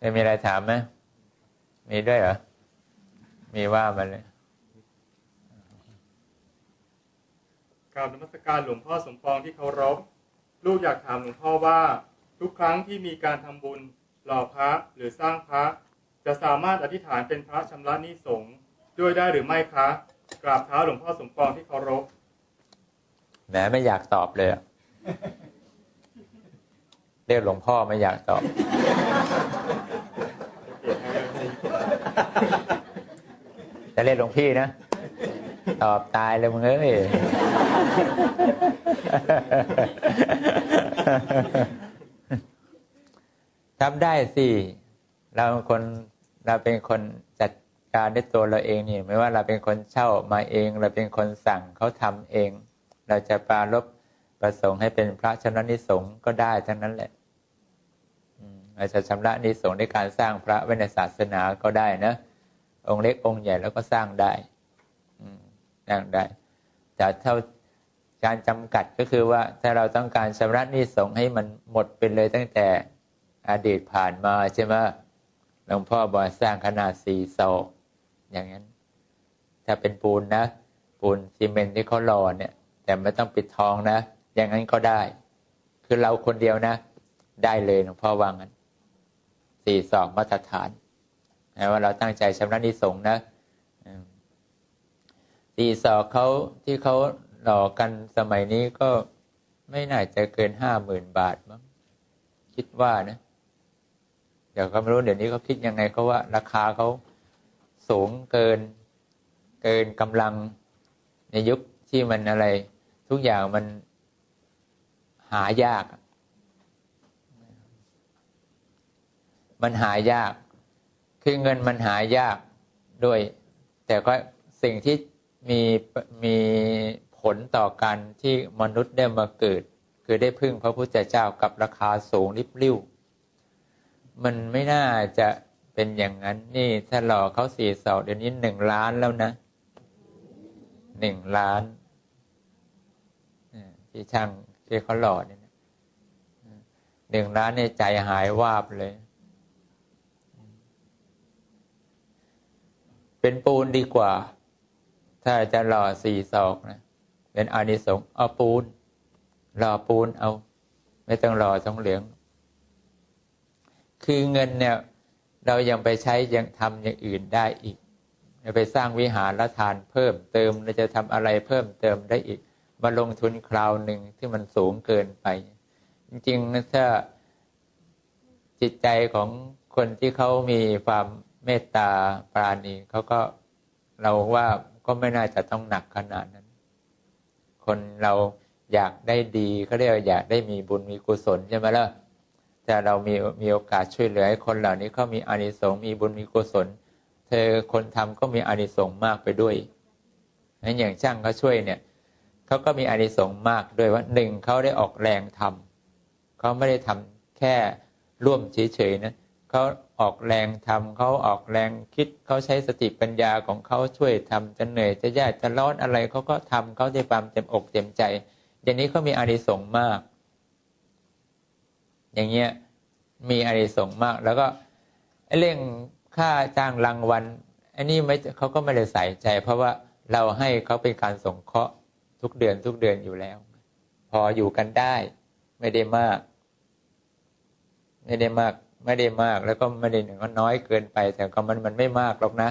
จะมีอะไรถามไหมมีด้วยเหรอ มีว่ามาเลยกราบนมัสการหลวงพ่อสมปองที่เคารพลูกอยากถามหลวงพ่อว่า ทุกครั้งที่มีการทำบุญหล่อพระหรือสร้างพระ จะสามารถอธิษฐานเป็นพระชำระหนี้สงฆ์ด้วยได้หรือไม่คะกราบเท้าหลวงพ่อสมปองที่เคารพแหมไม่อยากตอบเลยอะเรียกหลวงพ่อไม่อยากตอบ จะเรียกหลวงพี่นะ ตอบตายเลยมึงเอ้ยทำได้สิ เราเป็นคนเราเป็นคนจัดการด้วยตัวเราเองนี่ ไม่ว่าเราเป็นคนเช่ามาเอง เราเป็นคนสั่งเขาทำเอง เราจะปรารบประสงค์ให้เป็นพระชำระนิสงก็ได้ทั้งนั้นแหละอืมเราจะชำระนิสงในการสร้างพระไว้ในศาสนาก็ได้นะ องค์เล็กองค์ใหญ่แล้วก็สร้างได้สร้างได้ แต่เท่าการจำกัดก็คือว่าถ้าเราต้องการชำระหนิสงให้มันหมดไปเลยตั้งแต่อดีตผ่านมาใช่ไหมหลวงพ่อบอกสร้างขนาดสี่ศอกอย่างนั้น ถ้าเป็นปูนนะ ปูนซีเมนที่เขาหล่อเนี่ย แต่ไม่ต้องปิดทองนะ อย่างนั้นก็ได้ คือเราคนเดียวนะ ได้เลยหลวงพ่อวางั้นสี่ศอกมาตรฐาน นะว่าเราตั้งใจชำระนิสงนะอืมสี่อกเขาที่เขาหล่อกันสมัยนี้ก็ไม่น่าจะเกินห้าหมื่นบาทมั้งคิดว่านะ เดี๋ยวก็ไม่รู้เดี๋ยวนี้เขาคิดยังไงเขาว่า ราคาเขาสูงเกินเกินกำลังในยุคที่มันอะไร ทุกอย่างมันหายาก มันหายาก คือเงินมันหายากด้วย แต่ก็สิ่งที่มีมีผลต่อการที่มนุษย์ได้มาเกิด คือได้พึ่งพระพุทธเจ้ากับราคาสูงริบลิ่วมันไม่น่าจะเป็นอย่างนั้นนี่ถ้าหลอกเขาสี่สองเดี๋ยวนี้หนึ่งล้านแล้วนะหนึ่งล้านที่ช่างที่เขาหล่อเนี่ยหนึ่งล้านในใจหายวาบเลย เป็นปูนดีกว่า ถ้าจะหล่อสี่ศอกนะเป็นอานิสงส์เอาปูนหล่อปูนเอา ไม่ต้องหล่อทองเหลือง คือเงินเนี่ย เรายังไปใช้ยังทำอย่างอื่นได้อีกไปสร้างวิหารละทานเพิ่มเติมเราจะทำอะไรเพิ่มเติมได้อีก มาลงทุนคราวหนึ่งที่มันสูงเกินไป จริงๆนะถ้าจิตใจของคนที่เขามีความ เมตตาปราณีเขาก็เราว่าก็ไม่น่าจะต้องหนักขนาดนั้น คนเราอยากได้ดีเขาเรียกอยากได้มีบุญมีกุศลใช่ไหมล่ะแต่เรามีมีโอกาสช่วยเหลือให้คนเหล่านี้เขามีอานิสงส์มีบุญมีกุศล เธอคนทำก็มีอานิสงส์มากไปด้วยนั้นอย่างช่างเขาช่วยเนี่ยเขาก็มีอานิสงส์มากด้วยว่าหนึ่งเขาได้ออกแรงทำเขาไม่ได้ทำแค่ร่วมเฉยๆนะเขา ออกแรงทำเขาออกแรงคิดเขาใช้สติปัญญาของเขาช่วยทำจะเหนื่อยจะยากจะร้อนอะไรเขาก็ทำเขาด้วยความเต็มอกเต็มใจ อย่างนี้เขามีอานิสงส์มาก อย่างเงี้ยมีอานิสงส์มาก แล้วก็เรื่องค่าจ้างรางวัลอันนี้ไม่เขาก็ไม่ได้ใส่ใจ เพราะว่าเราให้เขาเป็นการสงเคราะห์ทุกเดือนทุกเดือนอยู่แล้ว พออยู่กันได้ ไม่ได้มาก ไม่ได้มาก ไม่ได้มากแล้วก็ไม่ได้หนึ่งก็น้อยเกินไป แต่ก็มันมันไม่มากหรอกนะ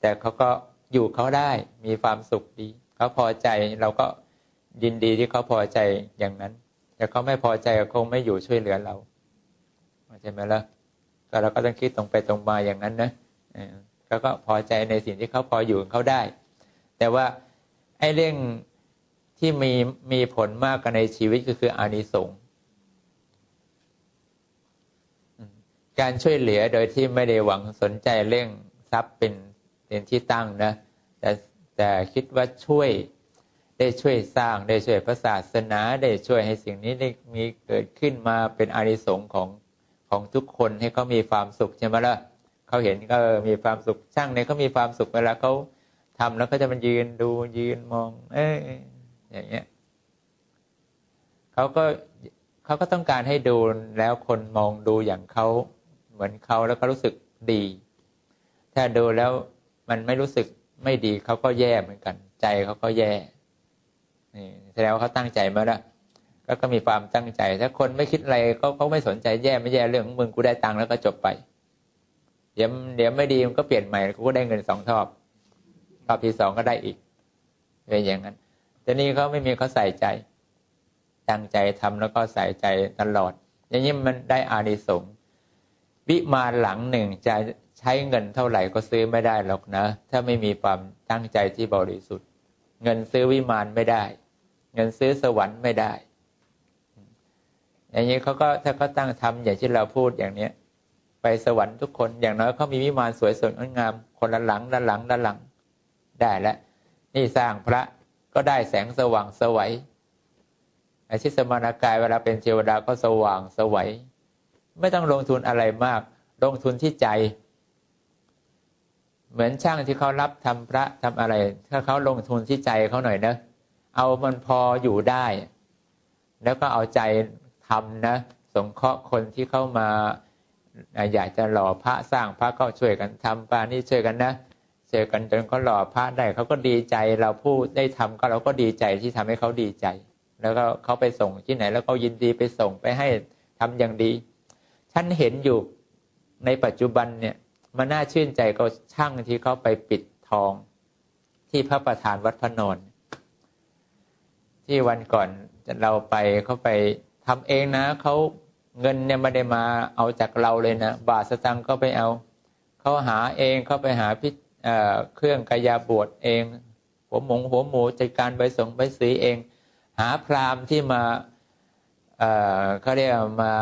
แต่เขาก็อยู่เขาได้มีความสุขดีเขาพอใจเราก็ยินดีที่เขาพอใจอย่างนั้น แต่เขาไม่พอใจคงไม่อยู่ช่วยเหลือเราใช่ไหมล่ะก็เราก็ต้องคิดตรงไปตรงมาอย่างนั้นนะเขาก็พอใจในสิ่งที่เขาพออยู่เขาได้ แต่ว่าไอ้เรื่องที่มีมีผลมากกันในชีวิตก็คืออานิสงส์ การช่วยเหลือโดยที่ไม่ได้หวังสนใจเรื่องทรัพย์เป็นเป็นที่ตั้งนะแต่แต่คิดว่าช่วยได้ช่วยสร้างได้ช่วยพระศาสนาได้ช่วยให้สิ่งนี้ได้มีเกิดขึ้นมาเป็นอานิสงส์ของของทุกคนให้เขามีความสุขใช่ไหมล่ะเขาเห็นก็มีความสุขช่างเนี่ยเขามีความสุขเวลาเขาทำแล้วก็จะมันยืนดูยืนมอง เอ้ยอย่างเงี้ยเขาก็เขาก็ต้องการให้ดูแล้วคนมองดูอย่างเขา เหมือนเขาแล้วก็รู้สึกดี ถ้าดูแล้วมันไม่รู้สึกไม่ดีเขาก็แย่เหมือนกัน ใจเขาก็แย่นี่แสดงว่าเขาตั้งใจมาแล้วก็ก็มีความตั้งใจ ถ้าคนไม่คิดอะไรเขาเขาไม่สนใจแย่ไม่แย่เรื่องของมึงกูได้ตังค์แล้วก็จบไป เดี๋ยวเดี๋ยวไม่ดีมันก็เปลี่ยนใหม่กูก็ได้เงินสองทอบทอบที่สองก็ได้อีกเป็นอย่างนั้น แต่นี่เขาไม่มีเขาใส่ใจ ตั้งใจทำแล้วก็ใส่ใจตลอด อย่างนี้มันได้อานิสงส์ วิมานหลังหนึ่งจะใช้เงินเท่าไหร่ก็ซื้อไม่ได้หรอกนะ ถ้าไม่มีความตั้งใจที่บริสุทธิ์ เงินซื้อวิมานไม่ได้ เงินซื้อสวรรค์ไม่ได้ อย่างนี้เขาก็ถ้าเขาตั้งทำอย่างที่เราพูดอย่างเนี้ย ไปสวรรค์ทุกคนอย่างน้อยเขามีวิมานสวยสดงดงามคนละหลังละหลังละหลังได้แล้วนี่สร้างพระก็ได้แสงสว่างสวัยอาชิสมานากายเวลาเป็นเทวดาก็สว่างสวัย ไม่ต้องลงทุนอะไรมาก ลงทุนที่ใจ เหมือนช่างที่เขารับทำพระทำอะไร ถ้าเขาลงทุนที่ใจเขาหน่อยนะ เอามันพออยู่ได้ แล้วก็เอาใจทำนะ สงเคราะห์คนที่เข้ามา อยากจะหล่อพระสร้างพระก็ช่วยกันทำปานี่ช่วยกันนะช่วยกันจนเขาหล่อพระได้เขาก็ดีใจเราพูดได้ทำก็เราก็ดีใจที่ทำให้เขาดีใจ แล้วก็เขาไปส่งที่ไหนแล้วก็ยินดีไปส่งไปให้ทำอย่างดี ท่านเห็นอยู่ในปัจจุบันเนี่ยมันน่าชื่นใจก็ช่างที่เขาไปปิดทอง ที่พระประธานวัดพระนนที่วันก่อนเราไปเขาไปทำเองนะเขาเงินเนี่ยไม่ได้มาเอาจากเราเลยนะบาทสตังค์ก็ไปเอาเขาหาเองเขาไปหาพิเครื่องกายาบวชเอง หัวหมงหัวหมูจัดการใบสงใบสีเอง หาพราหมณ์ที่มา เขาเรียกมา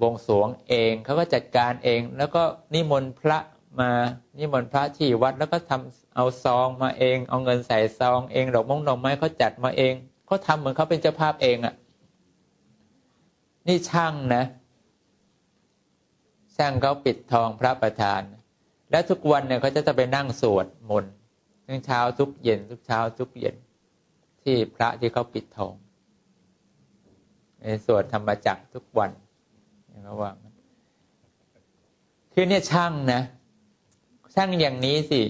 บวงสวงเองเขาก็จัดการเอง แล้วก็นิมนต์พระมานิมนต์พระที่วัดแล้วก็ทำเอาซองมาเอง เอาเงินใส่ซองเองดอกมงดอกไม้เขาจัดมาเองเขาทำเหมือนเขาเป็นเจ้าภาพเองอะ่ะ นี่ช่างนะ ช่างเขาปิดทองพระประธาน แล้วทุกวันเนี่ยเขาจะจะไปนั่งสวดมนต์ทุกเช้าทุกเย็น ทุกเช้าทุกเย็น ที่พระที่เขาปิดทอง สวดธรรมจักทุกวันเขาว่าคือเนี่ยช่างนะ ช่างอย่างนี้สิ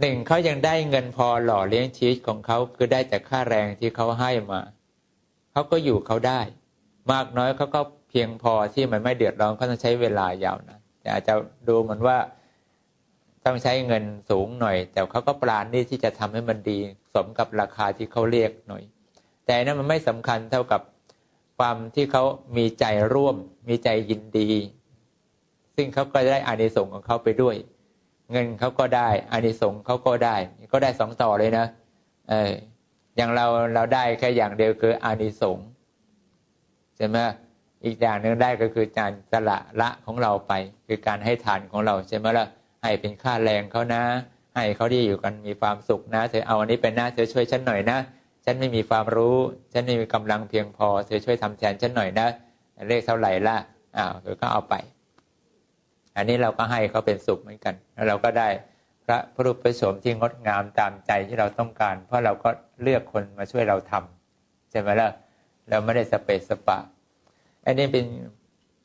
หนึ่งเขายังได้เงินพอหล่อเลี้ยงชีวิตของเขาคือได้จากค่าแรงที่เขาให้มาเขาก็อยู่เขาได้ มากน้อยเขาก็เพียงพอที่มันไม่เดือดร้อนเขาต้องใช้เวลายาวนะแต่อาจจะดูเหมือนว่าต้องใช้เงินสูงหน่อย แต่เขาก็ปราณีที่จะทำให้มันดี สมกับราคาที่เขาเรียกหน่อย แต่นั้นมันไม่สำคัญเท่ากับ ความที่เขามีใจร่วม มีใจยินดี ซึ่งเขาก็ได้อานิสงส์ของเขาไปด้วย เงินเขาก็ได้อานิสงส์เขาก็ได้ ก็ได้สองต่อเลยนะเอออย่างเราเราได้แค่อย่างเดียวคืออานิสงส์ใช่ไหมอีกอย่างหนึ่งได้ก็คือการสละละของเราไป คือการให้ทานของเราใช่ไหมล่ะให้เป็นค่าแรงเขานะ ให้เขาที่อยู่กันมีความสุขนะเธอเอาอันนี้เป็นหน้าเธอช่วยฉันหน่อยนะ ฉันไม่มีความรู้ ฉันไม่มีกำลังเพียงพอเธอช่วยทำแทนฉันหน่อยนะเลขเท่าไหร่ละอ้าวเธอก็เอาไป อันนี้เราก็ให้เขาเป็นสุขเหมือนกัน แล้วเราก็ได้พระพระรูปพระชมที่งดงามตามใจที่เราต้องการ เพราะเราก็เลือกคนมาช่วยเราทำใช่ไหมล่ะเราไม่ได้สเปซสปะ อันนี้เป็น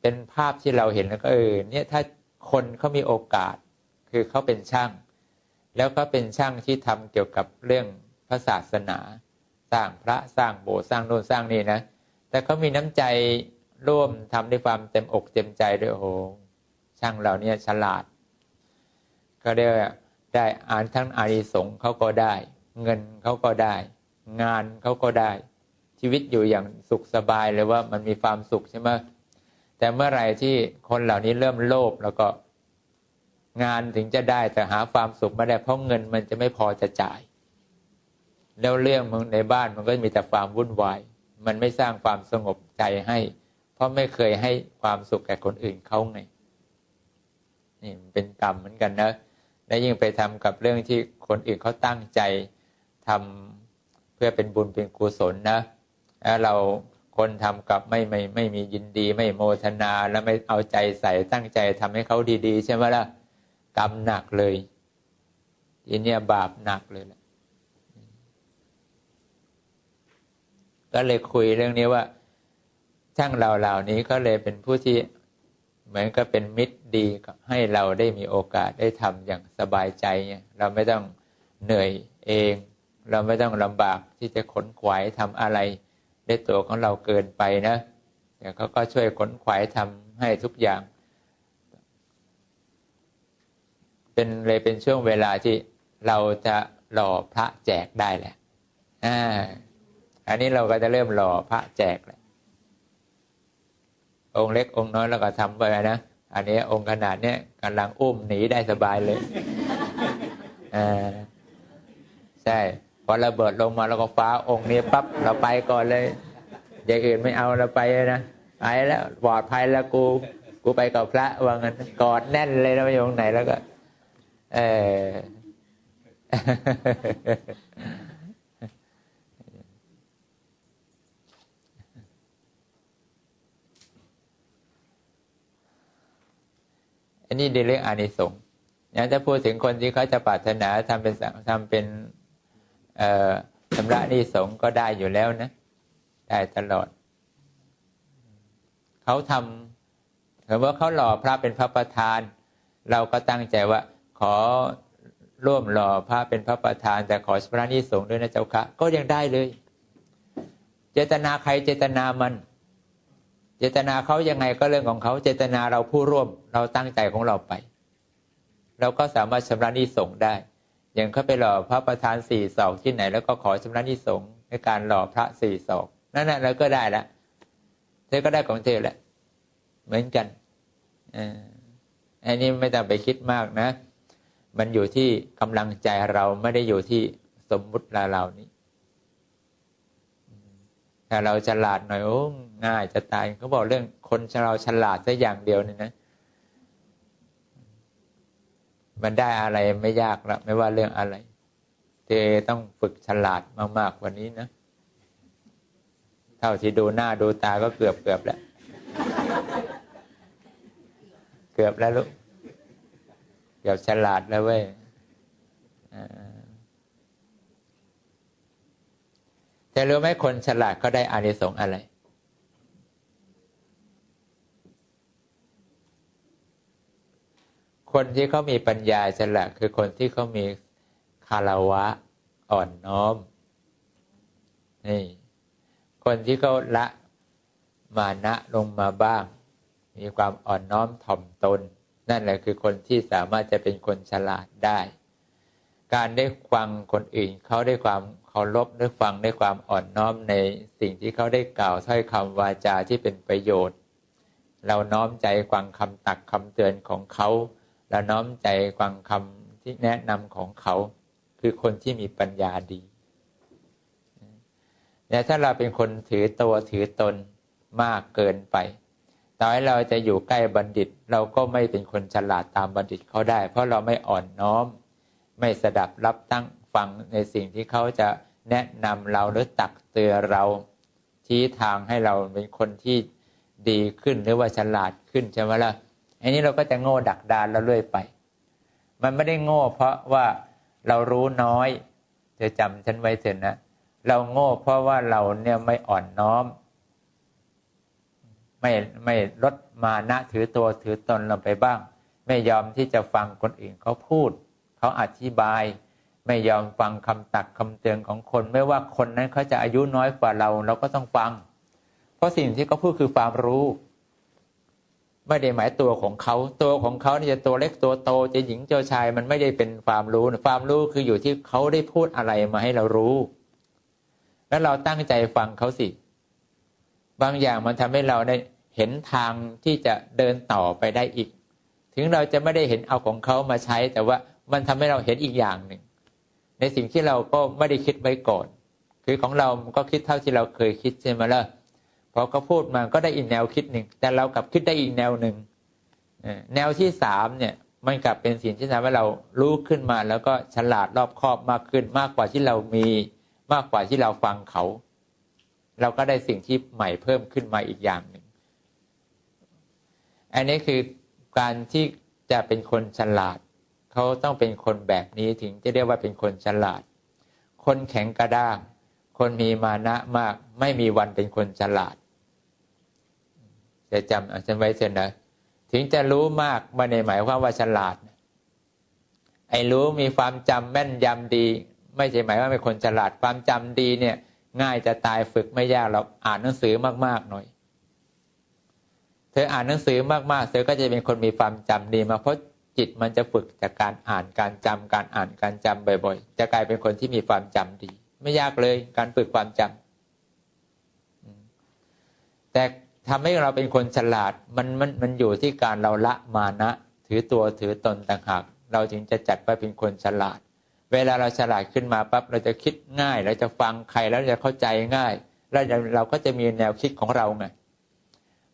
เป็นภาพที่เราเห็นแล้วก็เออเนี่ยถ้าคนเขามีโอกาส คือเขาเป็นช่าง แล้วก็เป็นช่างที่ทำเกี่ยวกับเรื่องพระศาสนา สร้างพระสร้างโบสถ์สร้างโน่นสร้างนี่นะ แต่เขามีน้ำใจร่วมทำด้วยความเต็มอกเต็มใจด้วยโอ้โหช่างเราเนี่ยฉลาด ก็ได้ได้อ่านทั้งอานิสงส์เขาก็ได้ เงินเขาก็ได้ งานเขาก็ได้ ชีวิตอยู่อย่างสุขสบายเลยว่ามันมีความสุขใช่ไหมแต่เมื่อไหร่ที่คนเหล่านี้เริ่มโลภแล้วก็งานถึงจะได้แต่หาความสุขไม่ได้เพราะเงินมันจะไม่พอจะจ่าย แล้วเรื่องมในบ้านมันก็มีแต่ความวุ่นวาย มันไม่สร้างความสงบใจให้ เพราะไม่เคยให้ความสุขแก่คนอื่นเขาไงนี่เป็นกรรมเหมือนกันนะ และยิ่งไปทำกับเรื่องที่คนอื่นเขาตั้งใจทำเพื่อเป็นบุญเป็นกุศลนะแล้วเราคนทำกับไม่ไม่ไม่มียินดีไม่โมทนาแล้วไม่เอาใจใส่ตั้งใจทำให้เขาดีๆ ใช่ไหมล่ะกรรมหนักเลยทีนี้บาปหนักเลยละ ก็เลยคุยเรื่องนี้ว่าช่างเราเหล่านี้ก็เลยเป็นผู้ที่เหมือนก็เป็นมิตรดีให้เราได้มีโอกาสได้ทำอย่างสบายใจเนี่ยเราไม่ต้องเหนื่อยเอง เราไม่ต้องลำบากที่จะขนขวายทำอะไรได้ตัวของเราเกินไปนะเดี๋ยวเขาก็ช่วยขนขวายทำให้ทุกอย่าง เป็นเลยเป็นช่วงเวลาที่เราจะหล่อพระแจกได้แหละอ่า อันนี้เราก็จะเริ่มหล่อพระแจกแหละองค์เล็กองค์น้อยแล้วก็ทำไปนะอันนี้องค์ขนาดเนี้ยกำลังอุ้มหนีได้สบายเลยอ่าใช่พอระเบิดลงมาแล้วก็ฟ้าองค์นี้ปั๊บเราไปก่อนเลยอย่างอื่นไม่เอาเราไปนะไปแล้วปลอดภัยแล้วกูกูไปกับพระว่างั้นกอดแน่นเลยนะไม่ยงไหนแล้วก็ เออ อันนี้เรื่องอานิสงส์นะถ้าพูดถึงคนที่เขาจะปรารถนาทำเป็นทำเป็นชำระนี้สงฆ์ก็ได้อยู่แล้วนะ ได้ตลอด เขาทำถือว่าเขาหล่อพระเป็นพระประธาน เราก็ตั้งใจว่า ขอร่วมหล่อพระเป็นพระประธาน แต่ขอชำระหนี้สงฆ์ด้วยนะเจ้าคะ ก็ยังได้เลย เจตนาใครเจตนามัน เจตนาเขายังไงก็เรื่องของเขาเจตนาเราผู้ร่วมเราตั้งใจของเราไป เราก็สามารถชำระนี้สงได้อย่างเขาไปหล่อพระประธานสี่ศอกที่ไหน แล้วก็ขอชำระนี้สงในการหล่อพระสี่ศอกนั่นแหละเราก็ได้ละเธอก็ได้ของเธอแหละ เหมือนกันอันนี้ไม่ต้องไปคิดมากนะ มันอยู่ที่กำลังใจเราไม่ได้อยู่ที่สมมุติเราเรานี้ ถ้าเราฉลาดหน่อยโอ้ง่ายจะตายเขาบอกเรื่องคนเราฉลาดแค่อย่างเดียวนี่นะ มันได้อะไรไม่ยากละไม่ว่าเรื่องอะไรเธอต้องฝึกฉลาดมากๆกว่านี้นะ เท่าที่ดูหน้าดูตาก็เกือบเกือบแล้ว เกือบแล้วลูกเกือบฉลาดแล้วเว้ย แต่รู้ไหมคนฉลาดเขาได้อานิสงส์อะไร คนที่เขามีปัญญาฉลาดคือคนที่เขามีคารวะอ่อนน้อม นี่ คนที่เขาละมานะลงมาบ้าง มีความอ่อนน้อมถ่อมตน นั่นแหละคือคนที่สามารถจะเป็นคนฉลาดได้ การได้ฟังคนอื่นเขาได้ความ เคารพได้ฟังด้วยความอ่อนน้อมในสิ่งที่เขาได้กล่าวถ้อยคำวาจาที่เป็นประโยชน์ เราน้อมใจฟังคำตักคำเตือนของเขาเราน้อมใจฟังคำที่แนะนำของเขา คือคนที่มีปัญญาดีแต่ถ้าเราเป็นคนถือตัวถือตนมากเกินไปต่อให้เราจะอยู่ใกล้บัณฑิต เราก็ไม่เป็นคนฉลาดตามบัณฑิตเขาได้ เพราะเราไม่อ่อนน้อม ไม่สดับรับตั้ง ฟังในสิ่งที่เขาจะแนะนำเราหรือตักเตือนเราชี้ทางให้เราเป็นคนที่ดีขึ้นหรือว่าฉลาดขึ้นใช่ไหมล่ะอันนี้เราก็จะโง่ดักดานเราเรื่อยไป มันไม่ได้โง่ เพราะว่าเรารู้น้อยจะจำฉันไว้เถอะนะเราโง่เพราะว่าเราเนี่ยไม่อ่อนน้อม ไม่ไม่ลดมานะถือตัวถือตนเราไปบ้าง ไม่ยอมที่จะฟังคนอื่นเขาพูด เขาอธิบาย ไม่ยอมฟังคำตักคำเตือนของคน ไม่ว่าคนนั้นเขาจะอายุน้อยกว่าเรา เราก็ต้องฟัง เพราะสิ่งที่เขาพูดคือความรู้ ไม่ได้หมายตัวของเขา ตัวของเขานี่จะตัวเล็กตัวโตจะหญิงเจ้าชาย มันไม่ได้เป็นความรู้ความรู้คืออยู่ที่เขาได้พูดอะไรมาให้เรารู้ แล้วเราตั้งใจฟังเขาสิ บางอย่างมันทำให้เราได้เห็นทางที่จะเดินต่อไปได้อีก ถึงเราจะไม่ได้เห็นเอาของเขามาใช้ แต่ว่ามันทำให้เราเห็นอีกอย่างหนึ่ง ในสิ่งที่เราก็ไม่ได้คิดไว้ก่อน คือของเราก็คิดเท่าที่เราเคยคิดใช่ไหมล่ะพอเขาพูดมาก็ได้อีกแนวคิดหนึ่ง แต่เรากลับคิดได้อีกแนวหนึ่งแนวที่สามเนี่ยมันกลับเป็นสิ่งที่ทำให้เรารู้ขึ้นมา แล้วก็ฉลาดรอบคอบมากขึ้นมากกว่าที่เรามีมากกว่าที่เราฟังเขา เราก็ได้สิ่งที่ใหม่เพิ่มขึ้นมาอีกอย่างหนึ่ง อันนี้คือการที่จะเป็นคนฉลาด เขาต้องเป็นคนแบบนี้ถึงจะเรียกว่าเป็นคนฉลาด คนแข็งกระด้าง คนมีมานะมาก ไม่มีวันเป็นคนฉลาดจะจำจำไว้เถอะนะ ถึงจะรู้มากไม่ได้หมายความว่าฉลาด ไอ้รู้มีความจำแม่นยำดี ไม่ใช่หมายว่าเป็นคนฉลาดความจำดีเนี่ย ง่ายจะตายฝึกไม่ยากเราอ่านหนังสือมากๆหน่อย เธออ่านหนังสือมากๆ เธอก็จะเป็นคนมีความจำดีมาเพราะ จิตมันจะฝึกจากการอ่านการจำการอ่านการจำบ่อยๆ จะกลายเป็นคนที่มีความจำดี ไม่ยากเลยการฝึกความจำแต่ทำให้เราเป็นคนฉลาดมันมันมันอยู่ที่การเราละมานะ ถือตัวถือตนต่างหากเราจึงจะจัดว่าเป็นคนฉลาด เวลาเราฉลาดขึ้นมาปั๊บเราจะคิดง่าย เราจะฟังใครแล้วจะเข้าใจง่าย แล้วเราก็จะมีแนวคิดของเราไง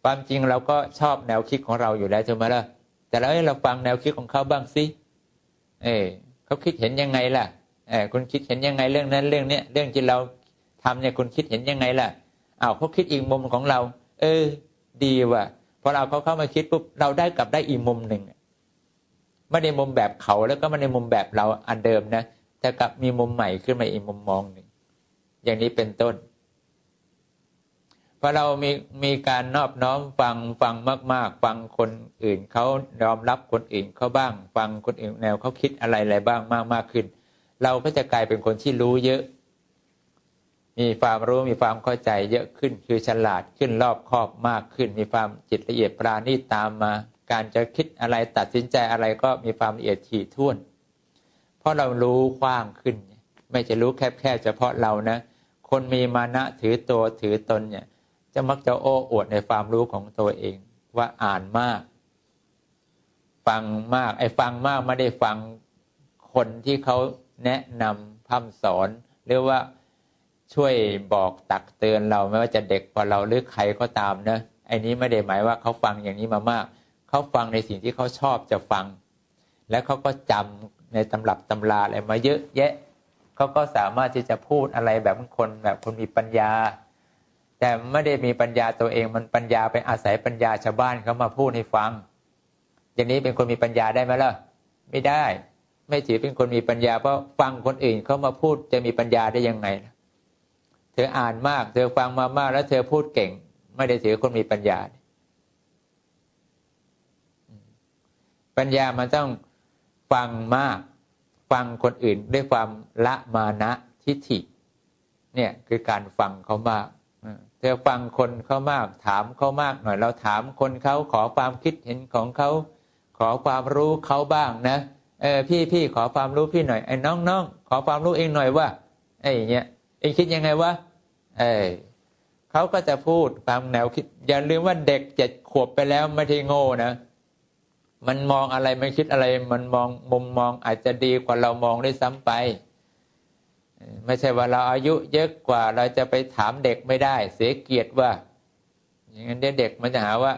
ความจริงเราก็ชอบแนวคิดของเราอยู่แล้วใช่ไหมล่ะ แต่แล้วเราฟังแนวคิดของเขาบ้างสิเออเขาคิดเห็นยังไงล่ะเออคุณคิดเห็นยังไงเรื่องนั้นเรื่องเนี้ยเรื่องที่เราทำเนี่ยคุณคิดเห็นยังไงล่ะอ้าวเขาคิดอีกมุมของเรา เออ ดีว่ะพอเราเขาเข้ามาคิดปุ๊บเราได้กลับได้อีกมุมหนึ่งไม่ได้มุมแบบเขาแล้วก็ไม่ได้มุมแบบเราอันเดิมนะแต่กลับมีมุมใหม่ขึ้นมาอีกมุมมองหนึ่งอย่างนี้เป็นต้น พอเรามีมีการนอบน้อมฟังฟังมาก ๆ ฟังคนอื่นเขายอมรับคนอื่นเขาบ้าง ฟังคนอื่นแนวเขาคิดอะไรอะไรบ้างมากมากขึ้น เราก็จะกลายเป็นคนที่รู้เยอะ มีความรู้มีความเข้าใจเยอะขึ้น คือฉลาดขึ้นรอบคอบมากขึ้น มีความจิตละเอียดปราณีตตามมา การจะคิดอะไรตัดสินใจอะไรก็มีความละเอียดถี่ถ้วน เพราะเรารู้กว้างขึ้น ไม่จะรู้แคบๆเฉพาะเรานะ คนมีมานะถือตัวถือตนเนี่ย จะมักจะโอ้อวดในความรู้ของตัวเอง ว่าอ่านมาก ฟังมาก ไอ้ฟังมากไม่ได้ฟังคนที่เขาแนะนำพัฒสอน หรือว่าช่วยบอกตักเตือนเราไม่ว่าจะเด็กกว่าเราหรือใครก็ตามนะไอ้นี้ไม่ได้หมายว่าเขาฟังอย่างนี้มามาก เขาฟังในสิ่งที่เขาชอบจะฟัง แล้วเขาก็จำในตำรับตำราอะไรมาเยอะแยะเขาก็สามารถที่จะพูดอะไรแบบคนแบบคนมีปัญญา แต่ไม่ได้มีปัญญาตัวเองมันปัญญาไปอาศัยปัญญาชาวบ้านเขามาพูดให้ฟัง อย่างนี้เป็นคนมีปัญญาได้ไหมล่ะ ไม่ได้ ไม่ถือเป็นคนมีปัญญาเพราะฟังคนอื่นเขามาพูดจะมีปัญญาได้ยังไง เธออ่านมาก เธอฟังมามากแล้วเธอพูดเก่ง ไม่ได้ถือคนมีปัญญา ปัญญามันต้องฟังมาก ฟังคนอื่นด้วยความละมานะทิฏฐิ เนี่ยคือการฟังเขามาก เธอฟังคนเขามากถามเขามากหน่อย เราถามคนเขาขอความคิดเห็นของเขาขอความรู้เขาบ้างนะเออพี่พี่ขอความรู้พี่หน่อยไอ้น้องน้องขอความรู้เองหน่อยว่าไอ้เนี้ยเองคิดยังไงวะเออเขาก็จะพูดตามแนวคิด อย่าลืมว่าเด็กเจ็ดขวบไปแล้วไม่ได้โง่นะมันมองอะไรมันคิดอะไร มันมองมุมมองอาจจะดีกว่าเรามองได้ซ้ำไป ไม่ใช่ว่าเราอายุเยอะกว่าเราจะไปถามเด็กไม่ได้ เสียเกียรติว่าอย่างนั้นเด็กมันจะหาว่า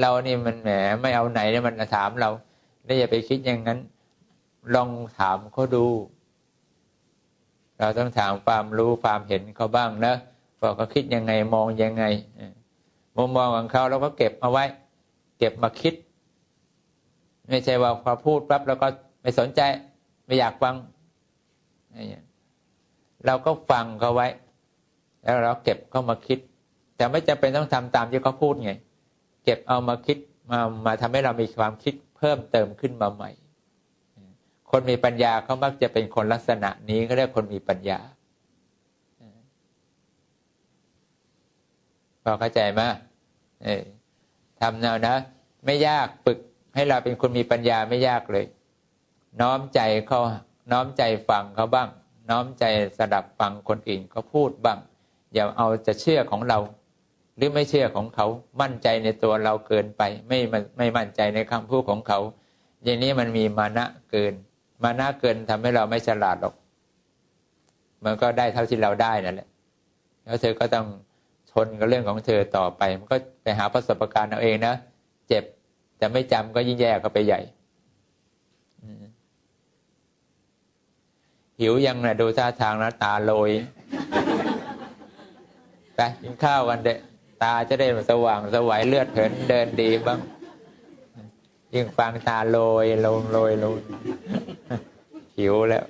เรานี่มันแหมไม่เอาไหนเนี่ยมันถามเราแล้วอย่าไปคิดอย่างนั้น ลองถามเขาดู เราต้องถามความรู้ความเห็นเขาบ้างนะว่าเขาคิดยังไงมองยังไงมุมมองของเขาเราก็เก็บเอาไว้ เก็บมาคิด ไม่ใช่ว่าพอพูดปั๊บแล้วก็ไม่สนใจ ไม่อยากฟังอย่างนี้ เราก็ฟังเขาไว้ แล้วเราเก็บเข้ามาคิด แต่ไม่จำเป็นต้องทำตามที่เขาพูดไง เก็บเอามาคิดมามาทำให้เรามีความคิดเพิ่มเติมขึ้นมาใหม่ คนมีปัญญาเขามักจะเป็นคนลักษณะนี้ก็เรียกคนมีปัญญาพอเข้าใจไหมทำแนวนะ ไม่ยากฝึกให้เราเป็นคนมีปัญญาไม่ยากเลย น้อมใจเขาน้อมใจฟังเขาบ้าง น้อมใจสดับฟังคนอื่นเขาพูดบ้าง อย่าเอาจะเชื่อของเรา หรือไม่เชื่อของเขามั่นใจในตัวเราเกินไป ไม่ไม่มั่นใจในคำพูดของเขา อย่างนี้มันมีมานะเกิน มานะเกินทำให้เราไม่ฉลาดหรอก มันก็ได้เท่าที่เราได้นั่นแหละแล้วเธอก็ต้องทนกับเรื่องของเธอต่อไป มันก็ไปหาประสบการณ์เอาเองนะเจ็บแต่ไม่จำก็ยิ่งแย่ก็ไปใหญ่ หิวยังนะดูท่าทางนะตาลอยไปกินข้าวกันเดะตาจะได้สว่างสวัยเลือดเหินเดินดีบ้าง ยิ่งฟังตาลอยลงลอยลงหิวแล้ว